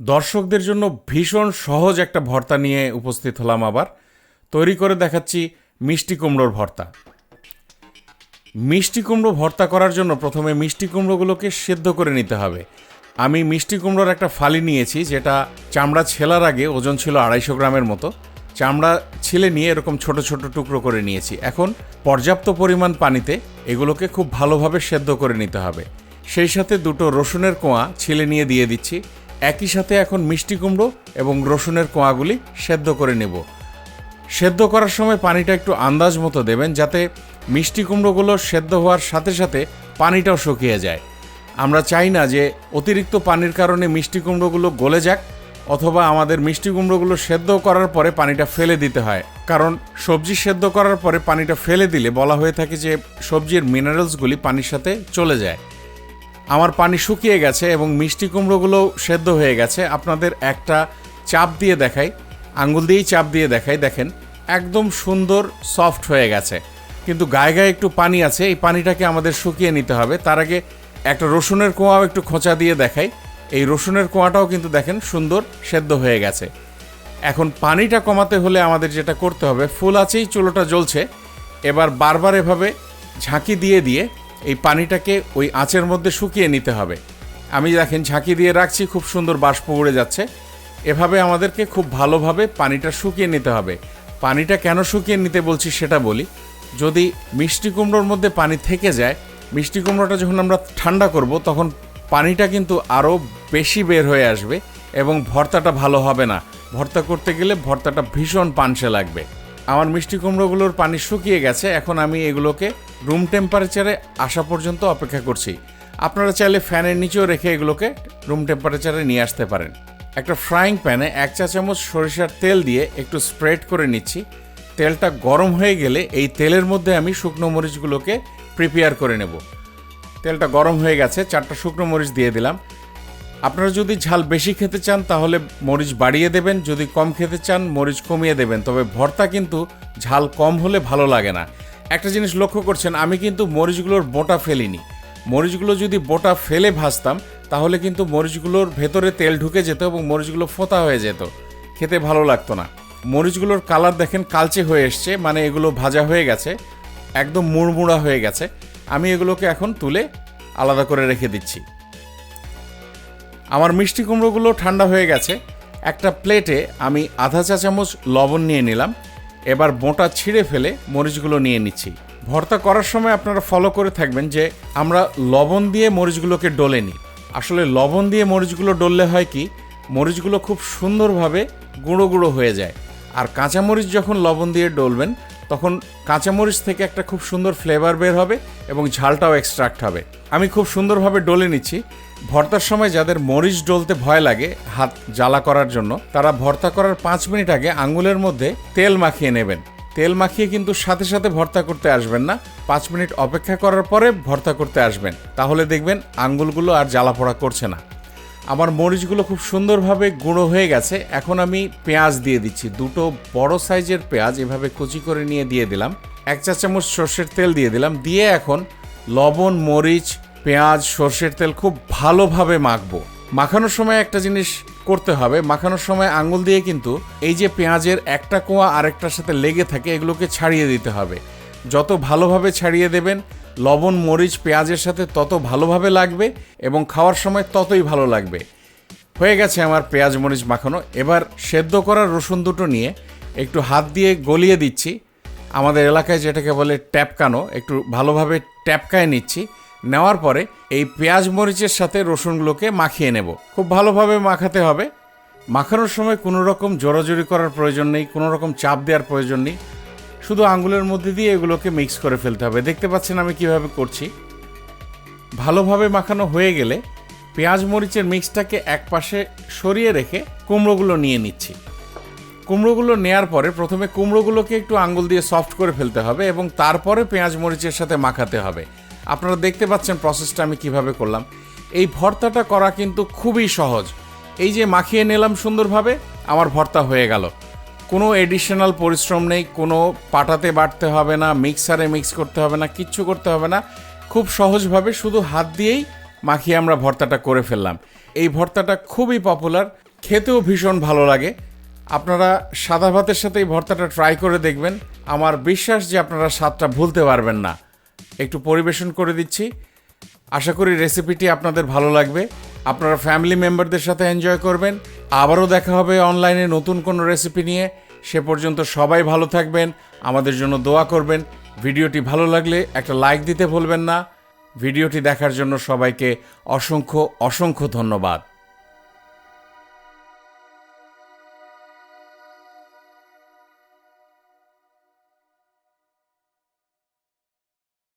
দর্শকদের জন্য ভীষণ সহজ একটা ভর্তা নিয়ে উপস্থিত হলাম আবার। তৈরি করে দেখাচ্ছি মিষ্টি কুমড়োর ভর্তা। মিষ্টি কুমড়ো ভর্তা করার জন্য প্রথমে মিষ্টি কুমড়োগুলোকে সেদ্ধ করে নিতে হবে। আমি মিষ্টি কুমড়োর একটা ফালি নিয়েছি, যেটা চামড়া ছেলার আগে ওজন ছিল আড়াইশো গ্রামের মতো। চামড়া ছিলে নিয়ে এরকম ছোট ছোট টুকরো করে নিয়েছি। এখন পর্যাপ্ত পরিমাণ পানিতে এগুলোকে খুব ভালোভাবে সেদ্ধ করে নিতে হবে। সেই সাথে দুটো রসুনের কোয়া ছিলে নিয়ে দিয়ে দিচ্ছি। একই সাথে এখন মিষ্টি কুমড়ো এবং রসুনের কোয়াগুলি সেদ্ধ করে নেব। সেদ্ধ করার সময় পানিটা একটু আন্দাজ মতো দেবেন যাতে মিষ্টি কুমড়োগুলো সেদ্ধ হওয়ার সাথে সাথে পানিটাও শুকিয়ে যায়। আমরা চাই না যে অতিরিক্ত পানির কারণে মিষ্টি কুমড়োগুলো গলে যাক অথবা আমাদের মিষ্টি কুমড়োগুলো সেদ্ধ করার পরে পানিটা ফেলে দিতে হয়। কারণ সবজি সেদ্ধ করার পরে পানিটা ফেলে দিলে বলা হয়ে থাকে যে সবজির মিনারেলসগুলি পানির সাথে চলে যায়। আমার পানি শুকিয়ে গেছে এবং মিষ্টি কুমড়োগুলোও সেদ্ধ হয়ে গেছে। আপনাদের একটা চাপ দিয়ে দেখাই। আঙ্গুল দিয়েই চাপ দিয়ে দেখাই। দেখেন, একদম সুন্দর সফট হয়ে গেছে। কিন্তু গায়ে গায়ে একটু পানি আছে। এই পানিটাকে আমাদের শুকিয়ে নিতে হবে। তার আগে একটা রসুনের কোয়াও একটু খোঁচা দিয়ে দেখাই। এই রসুনের কোয়াটাও কিন্তু দেখেন সুন্দর সেদ্ধ হয়ে গেছে। এখন পানিটা কমাতে হলে আমাদের যেটা করতে হবে, ফুল আছেই চুলোটা জ্বলছে। এবার বারবার এভাবে ঝাঁকি দিয়ে দিয়ে এই পানিটাকে ওই আঁচের মধ্যে শুকিয়ে নিতে হবে। আমি দেখেন ঝাঁকি দিয়ে রাখছি, খুব সুন্দর বাষ্প উড়ে যাচ্ছে। এভাবে আমাদেরকে খুব ভালোভাবে পানিটা শুকিয়ে নিতে হবে। পানিটা কেন শুকিয়ে নিতে বলছি সেটা বলি, যদি মিষ্টি কুমড়োর মধ্যে পানি থেকে যায়, মিষ্টি কুমড়োটা যখন আমরা ঠান্ডা করব, তখন পানিটা কিন্তু আরও বেশি বের হয়ে আসবে এবং ভর্তাটা ভালো হবে না। ভর্তা করতে গেলে ভর্তাটা ভীষণ পানসে লাগবে। আমার মিষ্টি কুমড়োগুলোর পানি শুকিয়ে গেছে, এখন আমি এগুলোকে রুম টেম্পারেচারে আসা পর্যন্ত অপেক্ষা করছি। আপনারা চাইলে ফ্যানের নিচেও রেখে এগুলোকে রুম টেম্পারেচারে নিয়ে আসতে পারেন। একটা ফ্রাইং প্যানে এক চা চামচ সরিষার তেল দিয়ে একটু স্প্রেড করে নিচ্ছি। তেলটা গরম হয়ে গেলে এই তেলের মধ্যে আমি শুকনো মরিচগুলোকে প্রিপেয়ার করে নেব। তেলটা গরম হয়ে গেছে, চারটা শুকনো মরিচ দিয়ে দিলাম। আপনারা যদি ঝাল বেশি খেতে চান, তাহলে মরিচ বাড়িয়ে দেবেন। যদি কম খেতে চান, মরিচ কমিয়ে দেবেন। তবে ভর্তা কিন্তু ঝাল কম হলে ভালো লাগে না। একটা জিনিস লক্ষ্য করছেন, আমি কিন্তু মরিচগুলোর বোটা ফেলিনি। মরিচগুলো যদি বোটা ফেলে ভাজতাম, তাহলে কিন্তু মরিচগুলোর ভেতরে তেল ঢুকে যেত এবং মরিচগুলো ফোতা হয়ে যেত। খেতে ভালো লাগতো না। মরিচগুলোর কালার দেখেন কালচে হয়ে এসছে মানে এগুলো ভাজা হয়ে গেছে, একদম মুড়মুড়া হয়ে গেছে। আমি এগুলোকে এখন তুলে আলাদা করে রেখে দিচ্ছি। আমার মিষ্টি কুমড়োগুলো ঠান্ডা হয়ে গেছে। একটা প্লেটে আমি আধা চা চামচ লবণ নিয়ে নিলাম। এবার বোঁটা ছিঁড়ে ফেলে মরিচগুলো নিয়ে নিচ্ছি। ভর্তা করার সময় আপনারা ফলো করে থাকবেন যে আমরা লবণ দিয়ে মরিচগুলোকে ডলে নিই আসলে লবণ দিয়ে মরিচগুলো ডললে হয় কি? মরিচগুলো খুব সুন্দরভাবে গুঁড়ো গুঁড়ো হয়ে যায়। আর কাঁচামরিচ যখন লবণ দিয়ে ডলবেন তখন কাঁচামরিচ থেকে একটা খুব সুন্দর ফ্লেভার বের হবে এবং ঝালটাও এক্সট্রাক্ট হবে। আমি খুব সুন্দরভাবে ডলে নিচ্ছি। ভর্তার সময় যাদের মরিচ ডলতে ভয় লাগে, হাত জ্বালা করার জন্য, তারা ভর্তা করার পাঁচ মিনিট আগে আঙুলের মধ্যে তেল মাখিয়ে নেবেন। তেল মাখিয়ে কিন্তু সাথে সাথে ভর্তা করতে আসবেন না। পাঁচ মিনিট অপেক্ষা করার পরে ভর্তা করতে আসবেন। তাহলে দেখবেন আঙ্গুলগুলো আর জ্বালা পোড়া করছে না। আমার মরিচগুলো খুব সুন্দরভাবে গুঁড়ো হয়ে গেছে। এখন আমি পেঁয়াজ দিয়ে দিচ্ছি। দুটো বড় সাইজের পেঁয়াজ এভাবে কুচি করে নিয়ে দিয়ে দিলাম। এক চা চামচ সর্ষের তেল দিয়ে দিলাম। দিয়ে এখন লবণ, মরিচ, পেঁয়াজ, সর্ষের তেল খুব ভালোভাবে মাখবো। মাখানোর সময় একটা জিনিস করতে হবে। মাখানোর সময় আঙুল দিয়ে কিন্তু এই যে পেঁয়াজের একটা কোয়া আরেকটার সাথে লেগে থাকে, এগুলোকে ছাড়িয়ে দিতে হবে। যত ভালোভাবে ছাড়িয়ে দেবেন, লবণ, মরিচ, পেঁয়াজের সাথে তত ভালোভাবে লাগবে এবং খাওয়ার সময় ততই ভালো লাগবে। হয়ে গেছে আমার পেঁয়াজ, মরিচ মাখানো। এবার সেদ্ধ করা রসুন দুটো নিয়ে একটু হাত দিয়ে গলিয়ে দিচ্ছি। আমাদের এলাকায় যেটাকে বলে ট্যাপকানো, একটু ভালোভাবে ট্যাপকায় নিচ্ছি। নেওয়ার পরে এই পেঁয়াজ, মরিচের সাথে রসুনগুলোকে মাখিয়ে নেব। খুব ভালোভাবে মাখাতে হবে। মাখানোর সময় কোনো রকম জোরাজোরি করার প্রয়োজন নেই, কোনো রকম চাপ দেওয়ার প্রয়োজন নেই। শুধু আঙ্গুলের মধ্যে দিয়ে এগুলোকে মিক্স করে ফেলতে হবে। দেখতে পাচ্ছেন আমি কীভাবে করছি। ভালোভাবে মাখানো হয়ে গেলে পেঁয়াজ মরিচের মিক্সটাকে এক পাশে সরিয়ে রেখে কুমড়োগুলো নিয়ে নিচ্ছি। কুমড়োগুলো নেয়ার পরে প্রথমে কুমড়োগুলোকে একটু আঙ্গুল দিয়ে সফট করে ফেলতে হবে এবং তারপরে পেঁয়াজ মরিচের সাথে মাখাতে হবে। আপনারা দেখতে পাচ্ছেন প্রসেসটা আমি কীভাবে করলাম। এই ভর্তাটা করা কিন্তু খুবই সহজ। এই যে মাখিয়ে নিলাম সুন্দরভাবে, আমার ভর্তা হয়ে গেল। কোনো এডিশনাল পরিশ্রম নেই, কোনো পাটাতে বাটতে হবে না মিক্সারে মিক্স করতে হবে না, কিচ্ছু করতে হবে না। খুব সহজভাবে শুধু হাত দিয়েই মাখিয়ে আমরা ভর্তাটা করে ফেললাম। এই ভর্তাটা খুবই পপুলার খেতেও ভীষণ ভালো লাগে। আপনারা সাদা ভাতের সাথে এই ভর্তাটা ট্রাই করে দেখবেন। আমার বিশ্বাস যে আপনারা স্বাদটা ভুলতে পারবেন না। একটু পরিবেশন করে দিচ্ছি। আশা করি রেসিপিটি আপনাদের ভালো লাগবে। আপনারা ফ্যামিলি মেম্বারদের সাথে এনজয় করবেন। আবারও দেখা হবে অনলাইনে নতুন কোনো রেসিপি নিয়ে। সে পর্যন্ত সবাই ভালো থাকবেন, আমাদের জন্য দোয়া করবেন। ভিডিওটি ভালো লাগলে একটা লাইক দিতে ভুলবেন না। ভিডিওটি দেখার জন্য সবাইকে অসংখ্য অসংখ্য ধন্যবাদ।